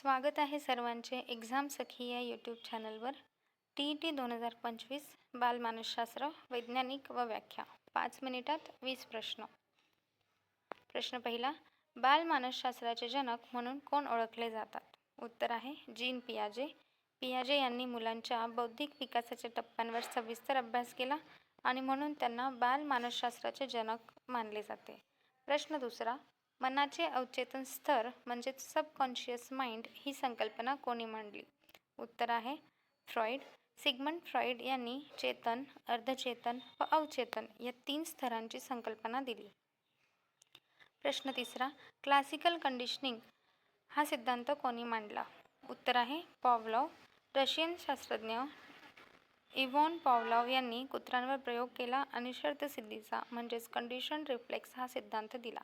स्वागत आहे सर्वांचे एक्झाम सखी या यूट्यूब चॅनलवर टी ई टी दोन हजार पंचवीस बालमानसशास्त्र वैज्ञानिक व व्याख्या. पाच मिनिटात वीस प्रश्न. प्रश्न पहिला बालमानसशास्त्राचे जनक म्हणून कोण ओळखले जातात? उत्तर आहे जीन पियाजे. पियाजे यांनी मुलांच्या बौद्धिक विकासाच्या टप्प्यांवर सविस्तर अभ्यास केला आणि म्हणून त्यांना बालमानसशास्त्राचे जनक मानले जाते. प्रश्न दुसरा मनाचे अवचेतन स्तर म्हणजेच सबकॉन्शियस माइंड ही संकल्पना कोणी मांडली? उत्तर आहे फ्रॉईड सिगमंड फ्रॉईड यांनी चेतन अर्धचेतन व अवचेतन या तीन स्तरांची संकल्पना दिली. प्रश्न तिसरा क्लासिकल कंडिशनिंग हा सिद्धांत कोणी मांडला? उत्तर आहे पॉवलॉव. रशियन शास्त्रज्ञ इव्हॉन पॉवलॉव यांनी कुत्र्यांवर प्रयोग केला आणि शर्तसिद्धीचा म्हणजेच कंडिशन रिफ्लेक्स हा सिद्धांत दिला.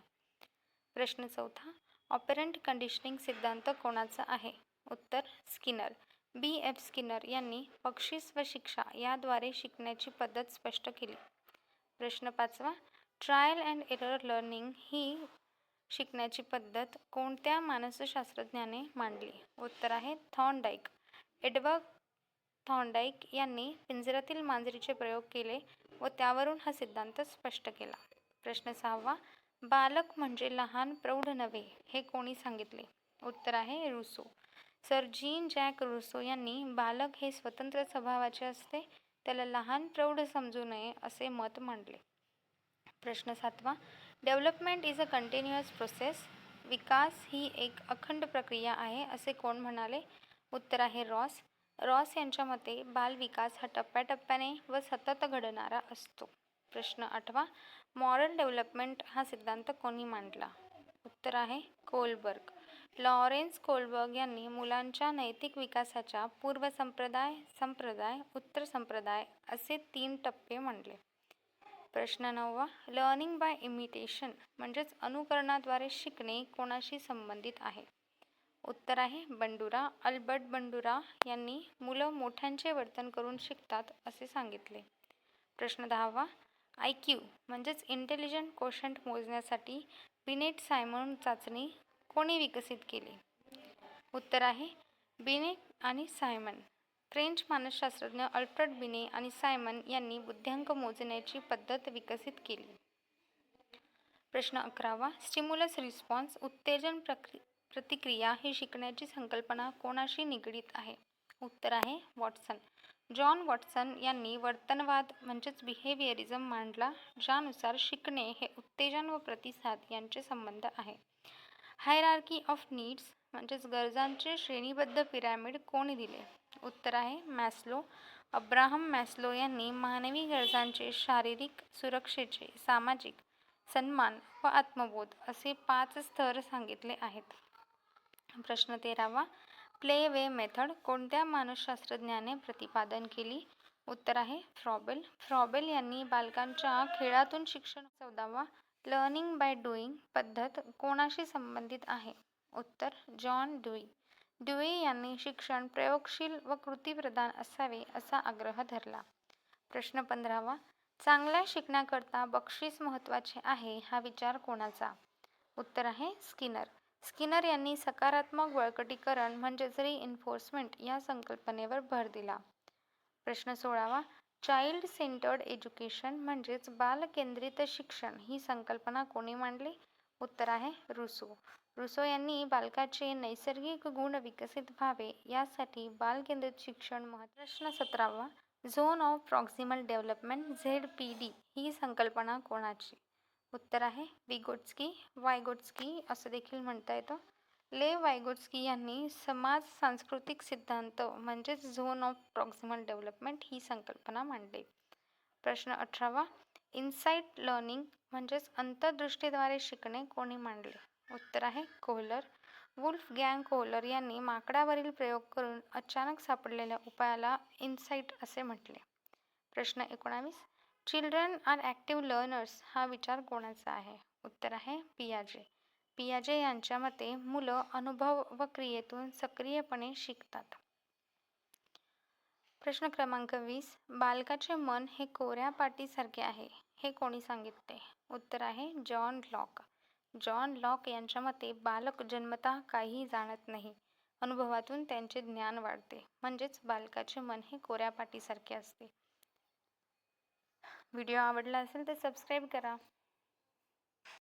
प्रश्न चौथा ऑपरंट कंडिशनिंग सिद्धांत कोणाचा आहे? उत्तर स्किनर. बी. एफ. स्किनर यांनी बक्षीस व शिक्षा याद्वारे शिकण्याची पद्धत स्पष्ट केली. प्रश्न पाचवा ट्रायल अँड एरर लर्निंग ही शिकण्याची पद्धत कोणत्या मानसशास्त्रज्ञाने मांडली? उत्तर आहे थॉर्नडाईक. एडवर्ड थॉर्नडाईक यांनी पिंजऱ्यातील मांजरीचे प्रयोग केले व त्यावरून हा सिद्धांत स्पष्ट केला. प्रश्न सहावा बालक म्हणजे लहान प्रौढ नव्हे हे कोणी सांगितले? उत्तर आहे Rousseau. Sir Jean Jacques Rousseau यांनी बालक हे स्वतंत्र स्वभावाचे असते त्याला लहान प्रौढ समजू नये असे मत मांडले. प्रश्न सातवा. Development is a continuous process. विकास ही एक अखंड प्रक्रिया आहे असे कोण म्हणाले? उत्तर आहे रॉस. रॉस यांच्या मते बालविकास हा टप्प्याटप्प्याने व सतत घडणारा असतो. प्रश्न आठवा. मॉरल डेव्हलपमेंट हा सिद्धांत कोणी मांडला? उत्तर आहे कोलबर्ग. लॉरेन्स कोलबर्ग यांनी मुलांच्या नैतिक विकासाच्या पूर्व संप्रदाय संप्रदाय उत्तर संप्रदाय असे तीन टप्पे मांडले. प्रश्न नववा लर्निंग बाय इमिटेशन म्हणजेच अनुकरणाद्वारे शिकणे कोणाशी संबंधित आहे? उत्तर आहे बंडुरा अल्बर्ट बंडुरा यांनी मुलं मोठ्यांचे वर्तन करून शिकतात असे सांगितले. प्रश्न दहावा आय क्यू म्हणजेच इंटेलिजंट कोशंट मोजण्यासाठी बिनेट सायमन चाचणी कोणी विकसित केली? उत्तर आहे बिनेट आणि सायमन फ्रेंच मानसशास्त्रज्ञ अल्फ्रेड बिने आणि सायमन यांनी बुद्ध्यांक मोजण्याची पद्धत विकसित केली. प्रश्न अकरावा स्टिम्युलस रिस्पॉन्स उत्तेजन प्रक्रि प्रतिक्रिया ही शिकण्याची संकल्पना कोणाशी निगडीत आहे? उत्तर आहे वॉटसन. जॉन वॉटसन यांनी वर्तनवाद म्हणजेच बिहेवियरिझम मांडला ज्यानुसार शिकणे हे उत्तेजन व प्रतिसाद यांचे संबंध आहे. हायरार्की ऑफ नीड्स म्हणजेच गरजांचे श्रेणीबद्ध पिरॅमिड कोणी दिले? उत्तर आहे मॅस्लो. अब्राहम मॅस्लो यांनी मानवी गरजांचे शारीरिक सुरक्षेचे सामाजिक सन्मान व आत्मबोध असे पाच स्तर सांगितले आहेत. प्रश्न तेरावा. प्ले वे मेथड कोणत्या मानसशास्त्रज्ञाने प्रतिपादन केली? उत्तर आहे फ्रॉबेल. फ्रॉबेल यांनी बालकांच्या खेळातून शिक्षण चौदावा लर्निंग बाय डुईंग पद्धत कोणाशी संबंधित आहे? उत्तर जॉन ड्युई ड्युई यांनी शिक्षण प्रयोगशील व कृतीप्रधान असावे असा आग्रह धरला. प्रश्न पंधरावा चांगल्या शिकण्याकरता बक्षीस महत्त्वाचे आहे हा विचार कोणाचा? उत्तर आहे स्किनर. स्किनर यांनी सकारात्मक बळकटीकरण म्हणजेच रिइन्फोर्समेंट या संकल्पनेवर भर दिला. प्रश्न सोळावा चाइल्ड सेंटर्ड एज्युकेशन म्हणजेच बालकेंद्रित शिक्षण ही संकल्पना कोणी मांडली? उत्तर आहे रुसो. रुसो यांनी बालकाचे नैसर्गिक गुण विकसित व्हावे यासाठी बालकेंद्रित शिक्षण महत्त्व प्रश्न सतरावा zone of proximal development Z P D ही संकल्पना कोणाची? उत्तर आहे. विगोट्स्की वायगोट्स्की असं देखील म्हणता येतं. ले वायगोट्स्की यांनी समाज सांस्कृतिक सिद्धांत म्हणजेच झोन ऑफ प्रॉक्सिमल डेव्हलपमेंट ही संकल्पना मांडली. प्रश्न अठरावा. इन्साईट लर्निंग म्हणजेच अंतर्दृष्टीद्वारे शिकणे कोणी मांडले? उत्तर आहे कोहलर. वुल्फ गँग कोहलर यांनी माकडावरील प्रयोग करून अचानक सापडलेल्या उपायाला इन्साईट असे म्हटले. प्रश्न एकोणावीस. चिल्ड्रन आर ॲक्टिव्ह लर्नर्स हा विचार कोणाचा आहे? उत्तर आहे पियाजे. पियाजे यांच्या मते मुलं अनुभव व क्रियेतून सक्रियपणे शिकतात. प्रश्न क्रमांक वीस. बालकाचे मन हे कोऱ्या पाटीसारखे आहे हे कोणी सांगितले? उत्तर आहे जॉन लॉक. जॉन लॉक यांच्या मते बालक जन्मतः काही जाणत नाही. अनुभवातून त्यांचे ज्ञान वाढते. म्हणजेच बालकाचे मन हे कोऱ्या पाटीसारखे असते. व्हिडिओ आवडला असेल तर सबस्क्राईब करा.